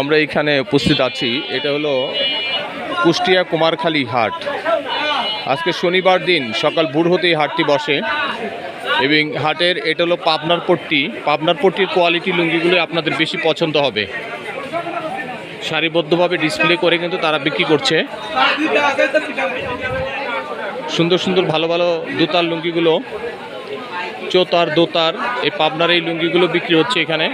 আমরা এখানে উপস্থিত আছি। এটা হলো কুষ্টিয়া কুমারখালী হাট। আজকে শনিবার দিন সকাল ভোর হতেই হাটটি বসে। এবং হাটের এটা হলো পাবনার পট্টি। পাবনার পট্টির কোয়ালিটি লুঙ্গিগুলো আপনাদের বেশি পছন্দ হবে। সারিবদ্ধভাবে ডিসপ্লে করে কিন্তু তারা বিক্রি করছে। সুন্দর সুন্দর ভালো ভালো দোতার লুঙ্গিগুলো। চোতার দোতার এই পাবনার এই লুঙ্গিগুলো বিক্রি হচ্ছে এখানে।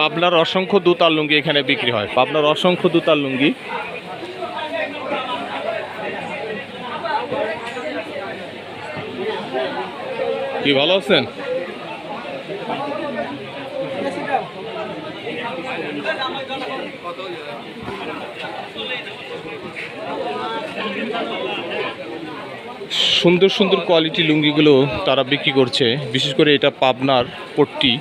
পাবনার অসংখ্য দোতার লুঙ্গি এখানে বিক্রি হয়। পাবনার অসংখ্য দোতার লুঙ্গি। কি ভালো আছেন? সুন্দর সুন্দর কোয়ালিটি লুঙ্গিগুলো তারা বিক্রি করছে। বিশেষ করে এটা পাবনার পট্টি।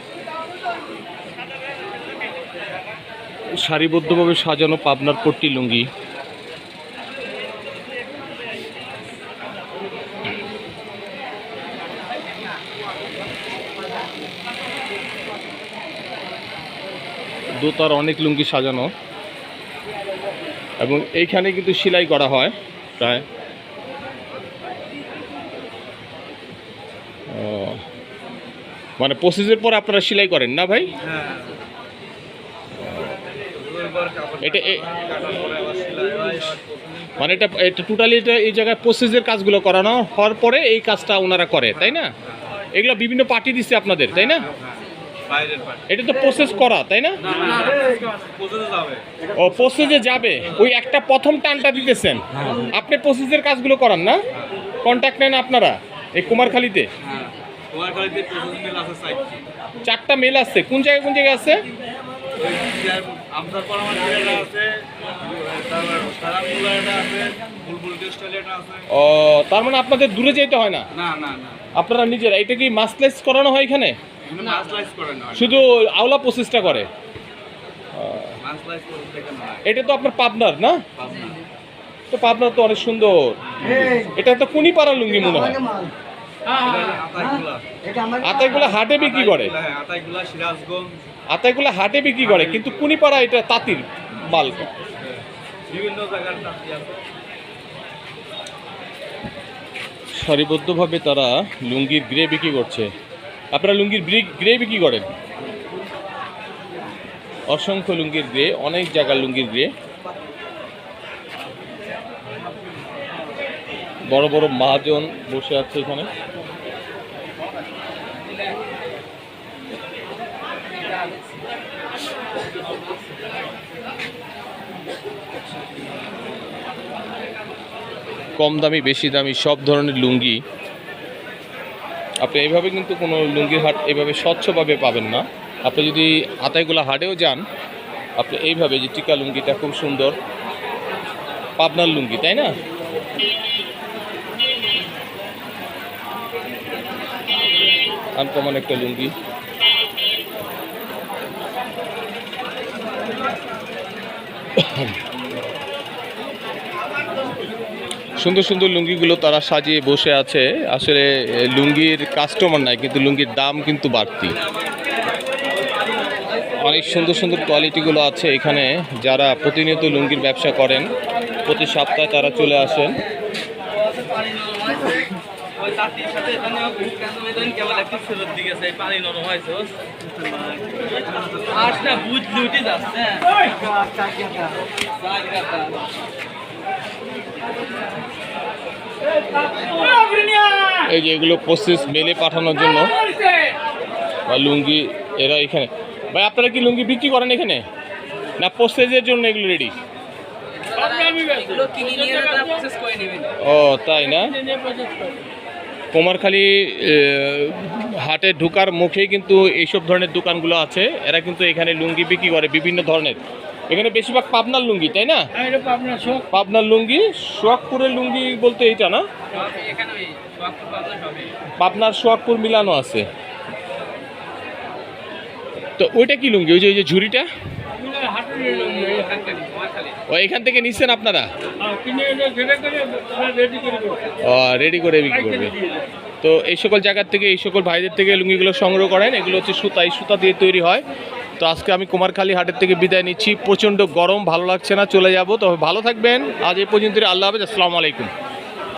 সারিবদ্ধভাবে সাজানো পাবনার পট্টি লুঙ্গি। দোতার অনেক লুঙ্গি সাজানো। এবং এইখানে কিন্তু সেলাই করা হয় প্রায়। মানে পঁচিশের পর আপনারা সেলাই করেন না ভাই? এটা মানে এটা এটা টোটালি এটা এই জায়গায় প্রসেসের কাজগুলো করানো হওয়ার পরে এই কাজটা ওনারা করে, তাই না? এগুলো বিভিন্ন পার্টি দিচ্ছে আপনাদের, তাই না? এটা তো প্রসেস করা তাই না? ও প্রসেসে যাবে। ওই একটা প্রথম টানটা দিতেছেন। আপনি প্রসেসের কাজগুলো করান না? কন্ট্যাক্ট নেন আপনারা এই কুমারখালীতে। চারটা মেল আছে। কোন জায়গায় কোন জায়গায় আছে? ও তার মানে আপনাদের দূরে যেতে হয় না? আপনারা নিজেরা এটা কি মাসলেস করানো হয় এখানে? শুধু আওলা প্রসেসটা করে। এটা তো আপনার পাবনার না? তো পাবনার তো অনেক সুন্দর। এটা তো কুনি পাড়া লুঙ্গি মনে হয়। আতাইগুলো হাটে বিক্রি করে। আতাইগুলো হাটে বিক্রি করে কিন্তু কুনিপাড়া এটা তাঁতির মাল। বিভিন্ন জায়গার সারিবদ্ধভাবে তারা লুঙ্গির গ্রে বিক্রি করছে। আপনারা লুঙ্গির গ্রে বিক্রি করেন? অসংখ্য লুঙ্গির গ্রে, অনেক জায়গার লুঙ্গির গ্রে। বড় বড় মহাজন বসে আছে এখানে। কম দামি, বেশি দামি সব ধরনের লুঙ্গি আপনি এইভাবে কিন্তু কোনো লুঙ্গির হাট এভাবে স্বচ্ছভাবে পাবেন না। আপনি যদি আতাইগুলা হাটেও যান, আপনি এইভাবে যে টিকা লুঙ্গিটা খুব সুন্দর, পাবনার লুঙ্গি, তাই না? আনকমন একটা লুঙ্গি। সুন্দর সুন্দর লুঙ্গিগুলো তারা সাজিয়ে বসে আছে। আসলে লুঙ্গির কাস্টমার নাই, কিন্তু লুঙ্গির দাম কিন্তু বাড়তি। অনেক সুন্দর সুন্দর কোয়ালিটিগুলো আছে এখানে। যারা প্রতিনিয়ত লুঙ্গির ব্যবসা করেন, প্রতি সপ্তাহে তারা চলে আসেন। এই যে এগুলো প্রসেস মেলে পাঠানোর জন্য। বা লুঙ্গি, এরা এখানে। ভাই, আপনারা কি লুঙ্গি বিক্রি করেন এখানে? না প্রসেসের জন্য এগুলো রেডি ও, তাই না? কুমারখালী হাটে ঢুকার মুখেই কিন্তু এইসব ধরনের দোকানগুলো আছে। এরা কিন্তু এখানে লুঙ্গি বিক্রি করে বিভিন্ন ধরনের। এখানে বেশিরভাগ পাবনার লুঙ্গি তাই না? পাবনার লুঙ্গি সোয়াকপুরের লুঙ্গি বলতে এইটা না? পাবনার সোয়াকপুর মিলানো আছে। তো ওইটা কি লুঙ্গি? ওই যে ওই যে ঝুড়িটা। ও এখান থেকে নিচ্ছেন আপনারা? করছে। রেডি করে বিক্রি করবে। তো এই সকল জায়গার থেকে এই সকল ভাইদের থেকে লুঙ্গিগুলো সংগ্রহ করেন। এগুলো হচ্ছে সুতা এই সুতা দিয়ে তৈরি হয়। তো আজকে আমি কুমারখালী হাটের থেকে বিদায় নিচ্ছি। প্রচণ্ড গরম, ভালো লাগছে না, চলে যাব। তবে ভালো থাকবেন। আজ এই পর্যন্ত আল্লাহ হাফেজ, আসসালামু আলাইকুম।